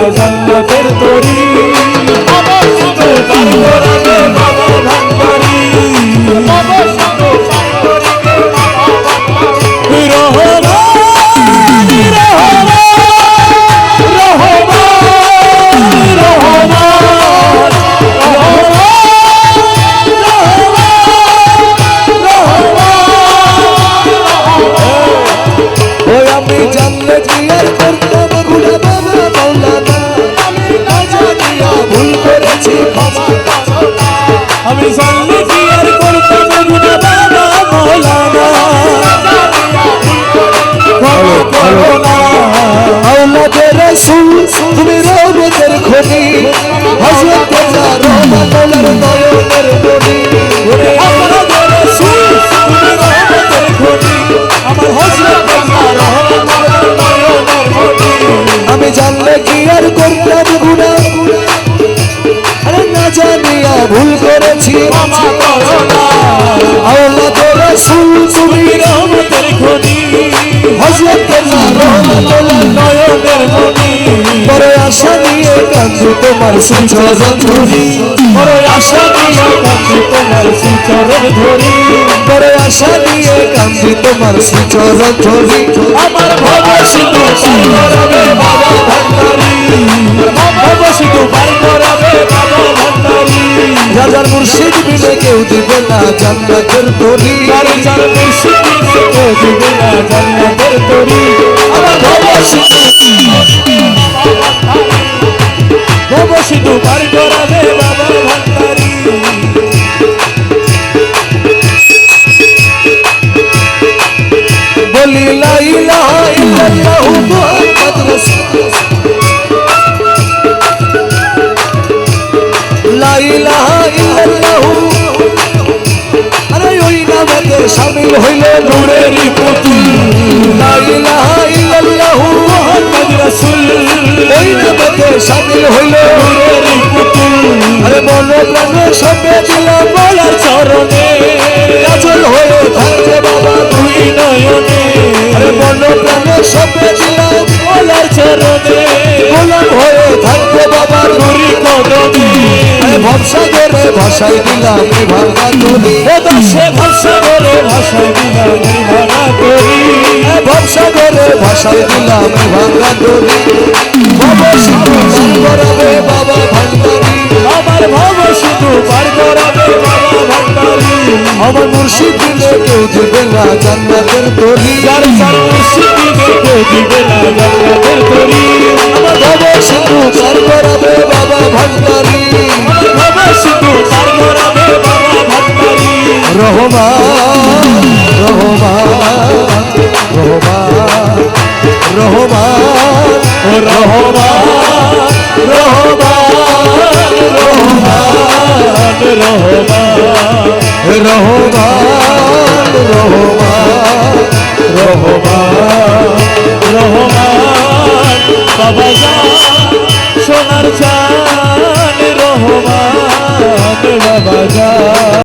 ভালো জান্নাতের তরি আমি জানলে বিয়ের করতে আমি সব করেছি না আওলাদের রাসূল তুমি রহমতের খনি রহমতুল্লাহ নয়নের মনি বড় আশা নিয়ে কান্দু তোমার সুচরণ ধরি বড় আশা আমার ভব দিবে না জান্নাতের তরি চার চার মুর্শিদি কেউ দিবে না জান্নাতের তরি আমার ভব সিন্ধু পার করাবে বাবা ভান্ডারি। বলি লা ইলাহা ইল্লাল্লাহু মুহাম্মদ রাসূল লা ইলাহা শামিল হইল নূরের পুতুল। লা ইলাহা ইল্লাল্লাহু মুহাম্মাদুর রাসূল। ওই নামে সামিল হইল নূরের পুতুল। আরে বলো প্রাণ সবে দিলাম বলার চরণে। কাজল হয়ে থাকবে বাবা তুই নয়নে। আরে বলো প্রাণ সবে দিলাম ভাষায় দিলাম ভাঙা ও দশে ভাষা করে ভাষায় দিলাম ভাঙা করি ভরসা করে ভাষায় দিলাম ভাঙা নদী বাবা শুধু করাবে বাবা ভান্ডারি আমার ভব শুধু পার করাবে বাবা ভান্ডারি আমার মুর্শিদ দিলে কেউ দিবে না জান্নাতের তরি। যার মুর্শিদি দেখে দিবে না জান্নাতের তরি। আমার বাবা শুধু পার করাবে বাবা ভান্ডারি রহমান রহমান রহমান রহমান রহমান রহমান রহমান রহমান রহমান রহমান রহমান রহমান বাবা জান সোনার চান রহমান বাবা জান